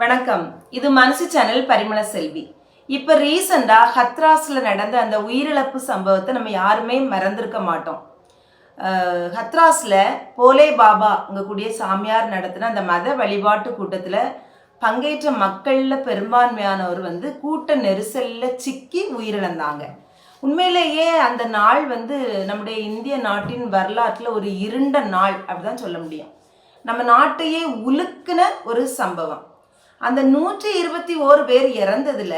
வணக்கம். இது மனசு சேனல் பரிமள செல்வி. இப்போ ரீசெண்டாக ஹத்ராஸில் நடந்த அந்த உயிரிழப்பு சம்பவத்தை நம்ம யாருமே மறந்திருக்க மாட்டோம். ஹத்ராஸில் போலே பாபா அங்கே கூடிய சாமியார் நடத்தின அந்த மத வழிபாட்டு கூட்டத்தில் பங்கேற்ற மக்களில் பெரும்பான்மையானவர் வந்து கூட்ட நெரிசலில் சிக்கி உயிரிழந்தாங்க. உண்மையிலேயே அந்த நாள் வந்து நம்முடைய இந்திய நாட்டின் வரலாற்றில் ஒரு இருண்ட நாள் அப்படிதான் சொல்ல முடியும். நம்ம நாட்டையே உலுக்குன ஒரு சம்பவம். அந்த நூற்றி இருபத்தி ஓரு பேர் இறந்ததுல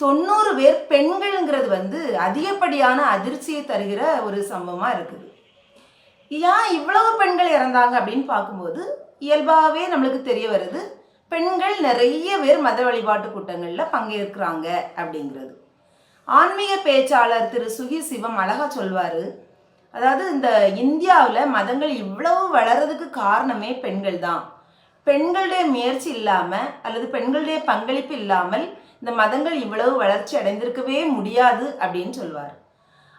தொண்ணூறு பேர் பெண்கள்ங்கிறது வந்து அதிகப்படியான அதிர்ச்சியை தருகிற ஒரு சம்பவமாக இருக்குது. ஏன் இவ்வளவு பெண்கள் இறந்தாங்க அப்படின்னு பார்க்கும்போது இயல்பாகவே நம்மளுக்கு தெரிய வருது பெண்கள் நிறைய பேர் மத வழிபாட்டு கூட்டங்களில் பங்கேற்கிறாங்க அப்படிங்கிறது. ஆன்மீக பேச்சாளர் திரு சுகி சிவம் அழகாக சொல்வார் அதாவது இந்த இந்தியாவில் மதங்கள் இவ்வளவு வளர்றதுக்கு காரணமே பெண்கள் தான் பெண்களுடைய முயற்சி இல்லாமல் அல்லது பெண்களுடைய பங்களிப்பு இல்லாமல் இந்த மதங்கள் இவ்வளவு வளர்ச்சி அடைந்திருக்கவே முடியாது அப்படின்னு சொல்வார்.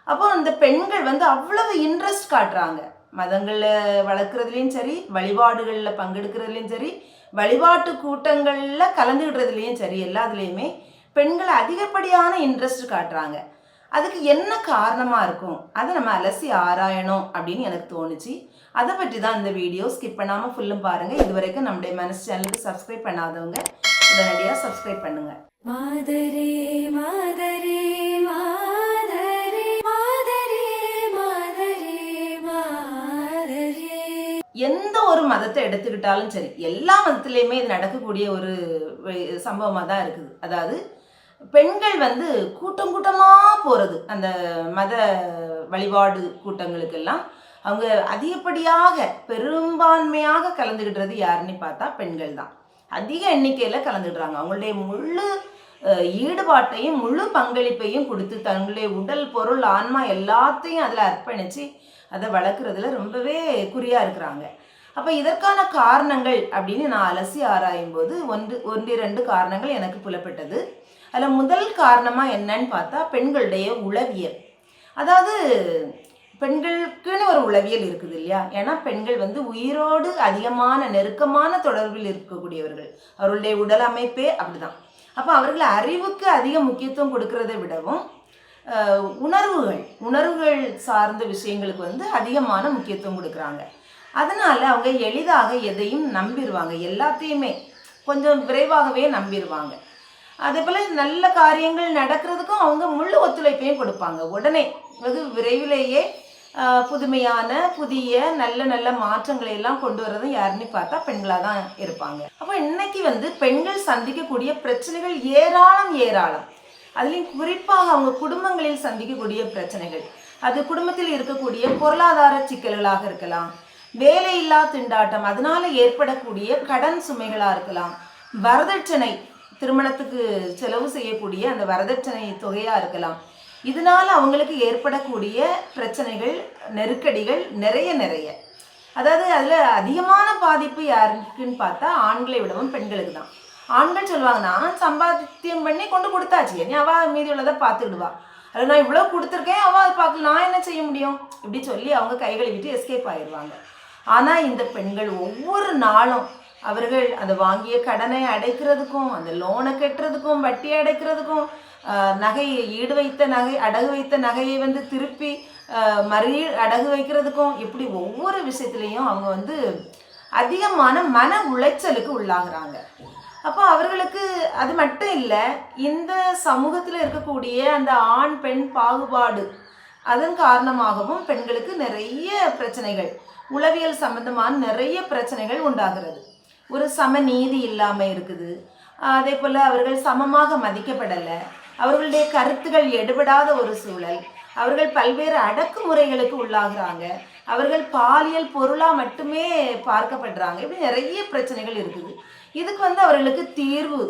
அப்போ அந்த பெண்கள் வந்து அவ்வளவு இன்ட்ரெஸ்ட் காட்டுறாங்க. மதங்களில் வளர்க்குறதுலையும் சரி வழிபாடுகளில் பங்கெடுக்கிறதுலையும் சரி வழிபாட்டு கூட்டங்களில் கலந்துக்கிடுறதுலேயும் சரி எல்லாத்துலேயுமே பெண்கள் அதிகப்படியான இன்ட்ரெஸ்ட் காட்டுறாங்க. அதுக்கு என்ன காரணமாக இருக்கும்? அதை நம்ம அலசி ஆராயணும் அப்படின்னு எனக்கு தோணுச்சு. அதை பற்றி தான் இந்த வீடியோ ஸ்கிப் பண்ணாமல் ஃபுல்லும் பாருங்கள் இது வரைக்கும் நம்முடைய மனசு சேனலுக்கு சப்ஸ்கிரைப் பண்ணாதவங்க உடனடியாக சப்ஸ்கிரைப் பண்ணுங்கள் மாதரே மாதரே மாதரே மாதரே மாதரே மாதரே. எந்த ஒரு மதத்தை எடுத்துக்கிட்டாலும் சரி எல்லா மதத்துலேயுமே இது நடக்கக்கூடிய ஒரு சம்பவமாக தான் இருக்குது. அதாவது பெண்கள் வந்து கூட்டம் கூட்டமாக போகிறது அந்த மத வழிபாடு கூட்டங்களுக்கெல்லாம் அவங்க அதிகப்படியாக பெரும்பான்மையாக கலந்துக்கிடுறது யாருன்னு பார்த்தா பெண்கள் தான். அதிக எண்ணிக்கையில் கலந்துடுறாங்க. அவங்களுடைய முழு ஈடுபாட்டையும் முழு பங்களிப்பையும் கொடுத்து தங்களுடைய உடல் பொருள் ஆன்மா எல்லாத்தையும் அதில் அர்ப்பணித்து அதை வளர்க்குறதுல ரொம்பவே குறியாக இருக்கிறாங்க. அப்போ இதற்கான காரணங்கள் அப்படின்னு நான் அலசி ஆராயும் போது ஒன்று ஒன்று ரெண்டு காரணங்கள் எனக்கு புலப்பட்டது. அதில் முதல் காரணமாக என்னன்னு பார்த்தா பெண்களுடைய உளவியல். அதாவது பெண்களுக்குன்னு ஒரு உளவியல் இருக்குது இல்லையா? ஏன்னா பெண்கள் வந்து உயிரோடு அதிகமான நெருக்கமான தொடர்பில் இருக்கக்கூடியவர்கள். அவர்களுடைய உடல் அமைப்பே அப்படிதான். அப்போ அவர்கள் அறிவுக்கு அதிக முக்கியத்துவம் கொடுக்கறதை விடவும் உணர்வுகள் உணர்வுகள் சார்ந்த விஷயங்களுக்கு வந்து அதிகமான முக்கியத்துவம் கொடுக்குறாங்க. அதனால அவங்க எளிதாக எதையும் நம்பிடுவாங்க எல்லாத்தையுமே கொஞ்சம் விரைவாகவே நம்பிடுவாங்க அதே போல் நல்ல காரியங்கள் நடக்கிறதுக்கும் அவங்க முழு ஒத்துழைப்பையும் கொடுப்பாங்க. உடனே வெகு விரைவிலேயே புதுமையான புதிய நல்ல நல்ல மாற்றங்களை எல்லாம் கொண்டு வர்றது யாருன்னு பார்த்தா பெண்களாக தான் இருப்பாங்க. அப்போ இன்னைக்கு வந்து பெண்கள் சந்திக்கக்கூடிய பிரச்சனைகள் ஏராளம் ஏராளம். அதுலேயும் குறிப்பாக அவங்க குடும்பங்களில் சந்திக்கக்கூடிய பிரச்சனைகள். அது குடும்பத்தில் இருக்கக்கூடிய பொருளாதார சிக்கல்களாக இருக்கலாம். வேலையில்லா திண்டாட்டம் அதனால ஏற்படக்கூடிய கடன் சுமைகளாக இருக்கலாம். வரதட்சணை திருமணத்துக்கு செலவு செய்யக்கூடிய அந்த வரதட்சணை தொகையாக இருக்கலாம். இதனால் அவங்களுக்கு ஏற்படக்கூடிய பிரச்சனைகள் நெருக்கடிகள் நிறைய நிறைய. அதாவது அதில் அதிகமான பாதிப்பு யாருக்குன்னு பார்த்தா ஆண்களை விடவும் பெண்களுக்கு தான். ஆண்கள் சொல்லுவாங்க நான் சம்பாத்தியம் பண்ணி கொண்டு கொடுத்தாச்சு. நீ அவள் மீதி உள்ளதை பார்த்துக்கிடுவா. அதில் நான் இவ்வளோ கொடுத்துருக்கேன் அவள் அதை பார்க்கல. நான் என்ன செய்ய முடியும்? இப்படி சொல்லி அவங்க கைகளை விட்டு எஸ்கேப் ஆயிடுவாங்க. ஆனால் இந்த பெண்கள் ஒவ்வொரு நாளும் அவர்கள் அந்த வாங்கிய கடனை அடைக்கிறதுக்கும் அந்த லோனை கட்டுறதுக்கும் வட்டி அடைக்கிறதுக்கும் நகையை ஈடு வைத்த நகை அடகு வைத்த நகையை வந்து திருப்பி ஆஹ், மறு அடகு வைக்கிறதுக்கும் இப்படி ஒவ்வொரு விஷயத்துலையும் அவங்க வந்து அதிகமான மன உளைச்சலுக்கு உள்ளாகுறாங்க. அப்போ அவர்களுக்கு அது மட்டும் இல்லை இந்த சமூகத்தில் இருக்கக்கூடிய அந்த ஆண் பெண் பாகுபாடு அதன் காரணமாகவும் பெண்களுக்கு நிறைய பிரச்சனைகள் உளவியல் சம்பந்தமான நிறைய பிரச்சனைகள் உண்டாகிறது. ஒரு சமநீதி இல்லாமல் இருக்குது. அதே போல் அவர்கள் சமமாக மதிக்கப்படலை. அவர்களுடைய கருத்துகள் எடுபடாத ஒரு சூழல். அவர்கள் பல்வேறு அடக்குமுறைகளுக்கு உள்ளாகிறாங்க. அவர்கள் பாலியல் பொருளாக மட்டுமே பார்க்கப்படுறாங்க. இப்படி நிறைய பிரச்சனைகள் இருக்குது. இதுக்கு வந்து அவர்களுக்கு தீர்வு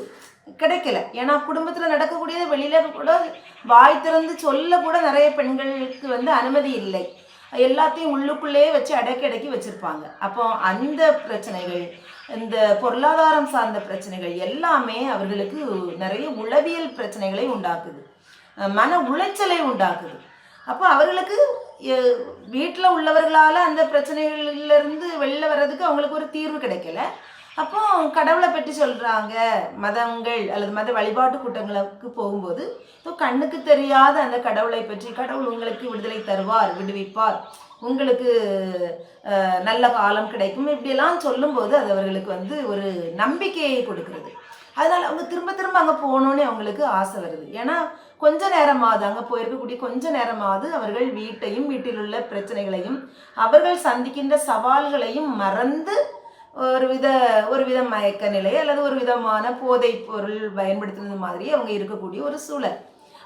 கிடைக்கல. ஏன்னா குடும்பத்தில் நடக்கக்கூடியது வெளியில் கூட வாய் திறந்து சொல்ல கூட நிறைய பெண்களுக்கு வந்து அனுமதி இல்லை. எல்லாத்தையும் உள்ளுக்குள்ளேயே வச்சு அடக்கி அடக்கி வச்சுருப்பாங்க. அப்போ அந்த பிரச்சனைகள் இந்த பொருளாதாரம் சார்ந்த பிரச்சனைகள் எல்லாமே அவர்களுக்கு நிறைய உளவியல் பிரச்சனைகளை உண்டாக்குது. மன உளைச்சலை உண்டாக்குது. அப்போ அவர்களுக்கு வீட்டில் உள்ளவர்களால் அந்த பிரச்சனைகளிலிருந்து வெளில வர்றதுக்கு அவங்களுக்கு ஒரு தீர்வு கிடைக்கல. அப்போ கடவுளை பற்றி சொல்கிறாங்க மதங்கள் அல்லது மத வழிபாட்டு கூட்டங்களுக்கு போகும்போது இப்போ கண்ணுக்கு தெரியாத அந்த கடவுளை பற்றி கடவுள் உங்களுக்கு விடுதலை தருவார் விடுவிப்பார் உங்களுக்கு நல்ல காலம் கிடைக்கும். இப்படியெல்லாம் சொல்லும்போது அது அவர்களுக்கு வந்து ஒரு நம்பிக்கையை கொடுக்கிறது. அதனால் அவங்க திரும்ப திரும்ப அங்கே போகணுன்னு அவங்களுக்கு ஆசை வருது. ஏன்னா கொஞ்ச நேரமாவது அங்கே போயிருக்கக்கூடிய கொஞ்ச நேரமாவது அவர்கள் வீட்டையும் வீட்டில் உள்ள பிரச்சனைகளையும் அவர்கள் சந்திக்கின்ற சவால்களையும் மறந்து ஒரு வித ஒரு வித மயக்க நிலை அல்லது ஒரு விதமான போதைப் பொருள் பயன்படுத்துனது மாதிரி அவங்க இருக்கக்கூடிய ஒரு சூழல்.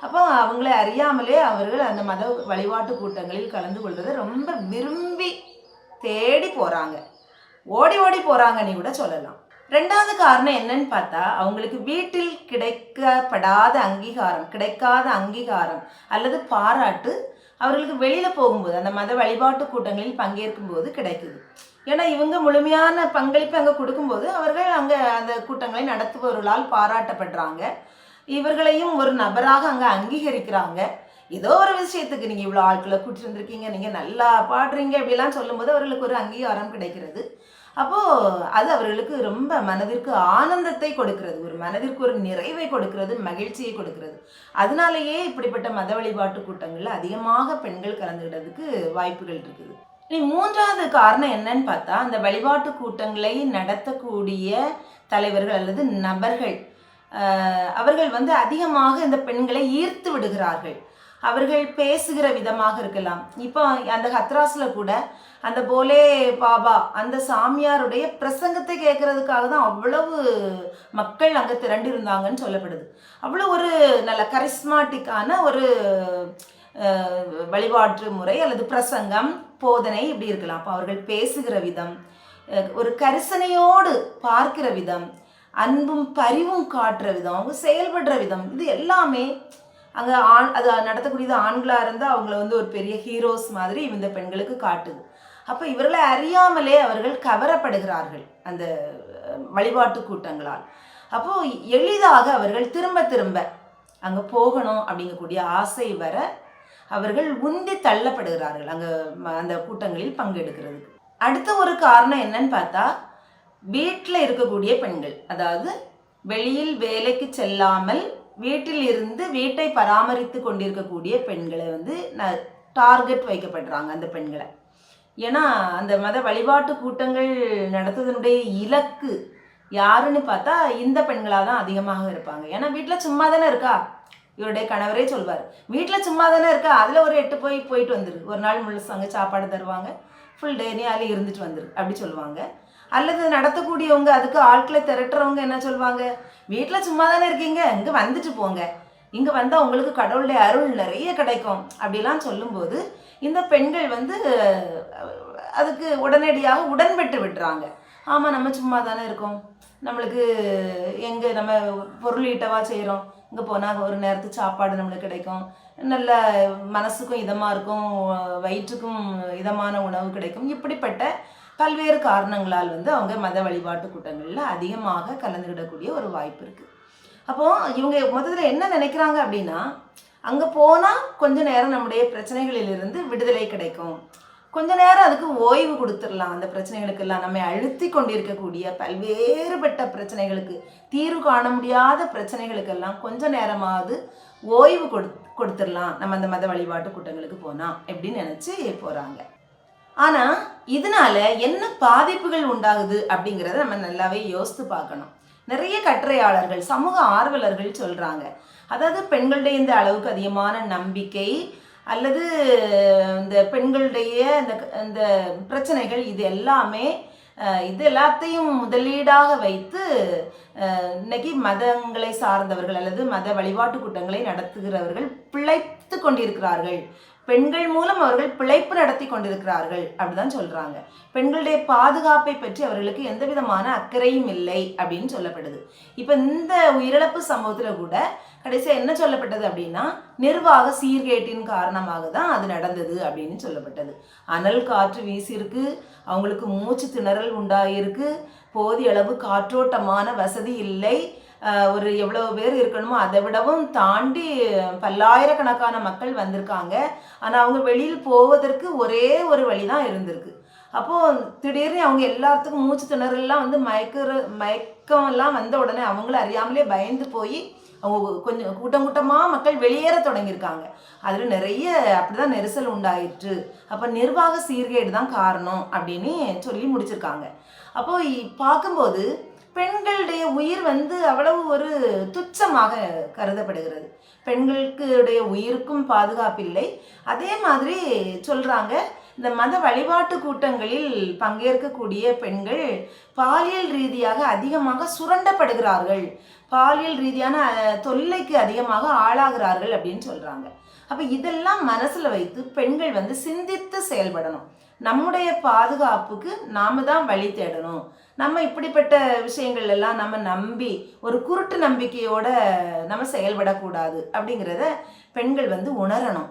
அப்போ அவங்களை அறியாமலே அவர்கள் அந்த மத வழிபாட்டு கூட்டங்களில் கலந்து கொள்வதை ரொம்ப விரும்பி தேடி போகிறாங்க ஓடி ஓடி போகிறாங்கன்னு கூட சொல்லலாம். ரெண்டாவது காரணம் என்னன்னு பார்த்தா அவங்களுக்கு வீட்டில் கிடைக்கப்படாத அங்கீகாரம் கிடைக்காத அங்கீகாரம் அல்லது பாராட்டு அவர்களுக்கு வெளியில் போகும்போது அந்த மத வழிபாட்டு கூட்டங்களில் பங்கேற்கும் போது கிடைக்குது. ஏன்னா இவங்க முழுமையான பங்களிப்பு அங்கே கொடுக்கும்போது அவர்கள் அங்கே அந்த கூட்டங்களை நடத்துபவர்களால் பாராட்டப்படுறாங்க. இவர்களையும் ஒரு நபராக அங்கே அங்கீகரிக்கிறாங்க. ஏதோ ஒரு விஷயத்துக்கு நீங்கள் இவ்வளோ ஆட்களை கூட்டி வந்திருக்கீங்க நீங்கள் நல்லா பாடுறீங்க இப்படிலாம் சொல்லும்போது அவர்களுக்கு ஒரு அங்கீகாரம் கிடைக்கிறது. அப்போது அது அவர்களுக்கு ரொம்ப மனதிற்கு ஆனந்தத்தை கொடுக்கிறது. ஒரு மனதிற்கு ஒரு நிறைவை கொடுக்கிறது மகிழ்ச்சியை கொடுக்கிறது. அதனாலேயே இப்படிப்பட்ட மத வழிபாட்டு கூட்டங்களில் அதிகமாக பெண்கள் கலந்துக்கிட்டதுக்கு வாய்ப்புகள் இருக்குது. இனி மூன்றாவது காரணம் என்னன்னு பார்த்தா அந்த வழிபாட்டு கூட்டங்களை நடத்தக்கூடிய தலைவர்கள் அல்லது நபர்கள் அவர்கள் வந்து அதிகமாக இந்த பெண்களை ஈர்த்து விடுகிறார்கள். அவர்கள் பேசுகிற விதமாக இருக்கலாம். இப்போ அந்த ஹத்ராஸில் கூட அந்த போலே பாபா அந்த சாமியாருடைய பிரசங்கத்தை கேட்கறதுக்காக தான் அவ்வளவு மக்கள் அங்கே திரண்டு இருந்தாங்கன்னு சொல்லப்படுது. அவ்வளோ ஒரு நல்ல கரிஸ்மாட்டிக்கான ஒரு வழிபாட்டு முறை அல்லது பிரசங்கம் போதனை இப்படி இருக்கலாம். அப்போ அவர்கள் பேசுகிற விதம் ஒரு கரிசனையோடு பார்க்கிற விதம் அன்பும் பரிவும் காட்டுற விதம் அவங்க செயல்படுற விதம் இது எல்லாமே அங்கே ஆண் அது நடத்தக்கூடியது ஆண்களாக இருந்தால் அவங்கள வந்து ஒரு பெரிய ஹீரோஸ் மாதிரி இந்த பெண்களுக்கு காட்டுது. அப்போ இவர்களை அறியாமலே அவர்கள் கவரப்படுகிறார்கள் அந்த வழிபாட்டு கூட்டங்களால். அப்போது எளிதாக அவர்கள் திரும்ப திரும்ப அங்கே போகணும் அப்படிங்கக்கூடிய ஆசை வர அவர்கள் உந்தி தள்ளப்படுகிறார்கள் அங்கே அந்த கூட்டங்களில் பங்கெடுக்கிறதுக்கு. அடுத்த ஒரு காரணம் என்னன்னு பார்த்தா வீட்டில் இருக்கக்கூடிய பெண்கள் அதாவது வெளியில் வேலைக்கு செல்லாமல் வீட்டில் இருந்து வீட்டை பராமரித்து கொண்டிருக்கக்கூடிய பெண்களை வந்து ந டார்கெட் வைக்கப்படுறாங்க அந்த பெண்களை. ஏன்னா அந்த மத வழிபாட்டு கூட்டங்கள் நடத்துவதனுடைய இலக்கு யாருன்னு பார்த்தா இந்த பெண்களாக தான் அதிகமாக இருப்பாங்க. ஏன்னா வீட்டில் சும்மா தானே இருக்கா? இவருடைய கணவரே சொல்வார். வீட்டில் சும்மா தானே இருக்கா? அதில் ஒரு எட்டு போய் போயிட்டு வந்துரு. ஒரு நாள் முழுசாங்க சாப்பாடு தருவாங்க. ஃபுல் டே நீ அதில் இருந்துட்டு வந்துரு. அப்படி சொல்லுவாங்க. அல்லது நடத்தக்கூடியவங்க அதுக்கு ஆட்களை திரட்டுறவங்க என்ன சொல்லுவாங்க வீட்டில் சும்மா தானே இருக்கீங்க? இங்கே வந்துட்டு போங்க. இங்கே வந்தால் உங்களுக்கு கடவுளுடைய அருள் நிறைய கிடைக்கும். அப்படிலாம் சொல்லும்போது இந்த பெண்கள் வந்து அதுக்கு உடனடியாக உடன்பட்டு விடுறாங்க. ஆமாம் நம்ம சும்மா தானே இருக்கோம். நம்மளுக்கு எங்கே நம்ம பொருள் ஈட்டவா செய்கிறோம் இங்கே போனால் ஒரு நேரத்துக்கு சாப்பாடு நம்மளுக்கு கிடைக்கும். நல்ல மனசுக்கும் இதமாக இருக்கும் வயிற்றுக்கும் இதமான உணவு கிடைக்கும். இப்படிப்பட்ட பல்வேறு காரணங்களால் வந்து அவங்க மத வழிபாட்டு கூட்டங்களில் அதிகமாக கலந்துக்கிடக்கூடிய ஒரு வாய்ப்பு இருக்குது அப்போது இவங்க மொத்தத்தில் என்ன நினைக்கிறாங்க அப்படின்னா அங்கே போனால் கொஞ்ச நேரம் நம்முடைய பிரச்சனைகளிலிருந்து விடுதலை கிடைக்கும். கொஞ்ச நேரம் அதுக்கு ஓய்வு கொடுத்துடலாம். அந்த பிரச்சனைகளுக்கெல்லாம் நம்மை அழுத்தி கொண்டிருக்கக்கூடிய பல்வேறுபட்ட பிரச்சனைகளுக்கு தீர்வு காண முடியாத பிரச்சனைகளுக்கெல்லாம் கொஞ்ச நேரமாவது ஓய்வு கொடு கொடுத்துடலாம். நம்ம அந்த மத வழிபாட்டு கூட்டங்களுக்கு போனால் எப்படின்னு நினச்சி போகிறாங்க ஆனால் இதனால என்ன பாதிப்புகள் உண்டாகுது அப்படிங்கிறத நம்ம நல்லாவே யோசித்து பார்க்கணும். நிறைய கட்டுரையாளர்கள் சமூக ஆர்வலர்கள் சொல்கிறாங்க அதாவது பெண்களுடைய இந்த அளவுக்கு அதிகமான நம்பிக்கை அல்லது இந்த பெண்களுடைய இந்த இந்த பிரச்சனைகள் இது எல்லாமே இது எல்லாத்தையும் முதலீடாக வைத்து இன்னைக்கு மதங்களை சார்ந்தவர்கள் அல்லது மத வழிபாட்டு கூட்டங்களை நடத்துகிறவர்கள் பிழைத்து கொண்டிருக்கிறார்கள் பெண்கள் மூலம் அவர்கள் பிழைப்பு நடத்தி கொண்டிருக்கிறார்கள் அப்படிதான் சொல்றாங்க. பெண்களுடைய பாதுகாப்பை பற்றி அவர்களுக்கு எந்த விதமான அக்கறையும் இல்லை அப்படின்னு சொல்லப்படுது. இப்போ இந்த உயிரிழப்பு சம்பவத்துல கூட கடைசியா என்ன சொல்லப்பட்டது அப்படின்னா நிர்வாக சீர்கேட்டின் காரணமாக தான் அது நடந்தது அப்படின்னு சொல்லப்பட்டது. அனல் காற்று வீசியிருக்கு அவங்களுக்கு மூச்சு திணறல் உண்டாயிருக்கு போதிய அளவு காற்றோட்டமான வசதி இல்லை ஒரு எவ்வளவு பேர் இருக்கணுமோ அதை விடவும் தாண்டி பல்லாயிரக்கணக்கான மக்கள் வந்திருக்காங்க. ஆனால் அவங்க வெளியில் போவதற்கு ஒரே ஒரு வழி தான் இருந்திருக்கு. அப்போது திடீர்னு அவங்க எல்லாத்துக்கும் மூச்சு திணறல்லாம் வந்து மயக்கிற மயக்கம் எல்லாம் வந்த உடனே அவங்கள அறியாமலே பயந்து போய் அவங்க கொஞ்சம் கூட்டம் கூட்டமாக மக்கள் வெளியேற தொடங்கியிருக்காங்க. அதில் நிறைய அப்படிதான் நெரிசல் உண்டாயிற்று. அப்போ நிர்வாக சீர்கேடு தான் காரணம் அப்படின்னு சொல்லி முடிச்சிருக்காங்க. அப்போது பார்க்கும்போது பெண்களுடைய உயிர் வந்து அவ்வளவு ஒரு துச்சமாக கருதப்படுகிறது. பெண்களுக்குடைய உயிருக்கும் பாதுகாப்பில்லை. அதே மாதிரி சொல்கிறாங்க இந்த மத வழிபாட்டு கூட்டங்களில் பங்கேற்கக்கூடிய பெண்கள் பாலியல் ரீதியாக அதிகமாக சுரண்டப்படுகிறார்கள். பாலியல் ரீதியான தொல்லைக்கு அதிகமாக ஆளாகிறார்கள் அப்படின்னு சொல்கிறாங்க அப்போ இதெல்லாம் மனசில் வைத்து பெண்கள் வந்து சிந்தித்து செயல்படணும். நம்முடைய பாதுகாப்புக்கு நாம தான் வழி தேடணும். நம்ம இப்படிப்பட்ட விஷயங்கள் எல்லாம் நம்ம நம்பி ஒரு குருட்டு நம்பிக்கையோட நம்ம செயல்படக்கூடாது அப்படிங்கிறத பெண்கள் வந்து உணரணும்.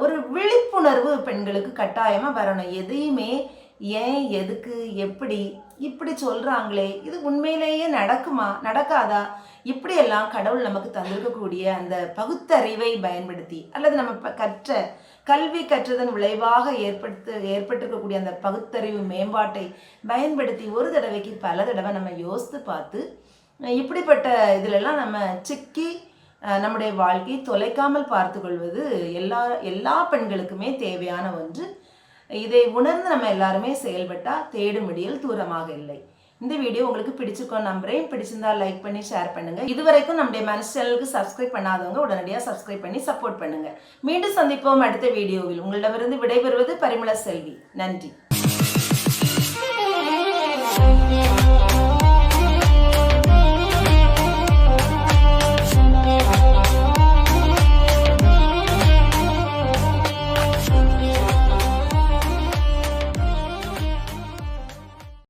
ஒரு விழிப்புணர்வு பெண்களுக்கு கட்டாயமாக வரணும். எதையுமே ஏன் எதுக்கு எப்படி இப்படி சொல்கிறாங்களே இது உண்மையிலேயே நடக்குமா நடக்காதா? இப்படியெல்லாம் கடவுள் நமக்கு தந்திருக்கக்கூடிய அந்த பகுத்தறிவை பயன்படுத்தி அல்லது நம்ம ப- கற்ற கல்வி கற்றதன் விளைவாக ஏற்படுத்த ஏற்பட்டிருக்கக்கூடிய அந்த பகுத்தறிவு மேம்பாட்டை பயன்படுத்தி ஒரு தடவைக்கு பல தடவை நம்ம யோசித்து பார்த்து இப்படிப்பட்ட இதிலெல்லாம் நம்ம சிக்கி நம்முடைய வாழ்க்கையை தொலைக்காமல் பார்த்து கொள்வது எல்லா எல்லா பெண்களுக்குமே தேவையான ஒன்று. இதை உணர்ந்து நம்ம எல்லாருமே செயல்பட்டால் தேடும் தூரமாக இல்லை. இந்த வீடியோ உங்களுக்கு பிடிச்சிருக்கோம் நம்புறேன். பிடிச்சிருந்தா லைக் பண்ணி ஷேர் பண்ணுங்க. இதுவரைக்கும் நம்முடைய மனசு சேனலுக்கு சப்ஸ்கிரைப் பண்ணாதவங்க உடனடியாக சப்ஸ்கிரைப் பண்ணி சப்போர்ட் பண்ணுங்க. மீண்டும் சந்திப்போம் அடுத்த வீடியோவில் உங்களிடமிருந்து விடைபெறுவது பரிமள செல்வி. நன்றி.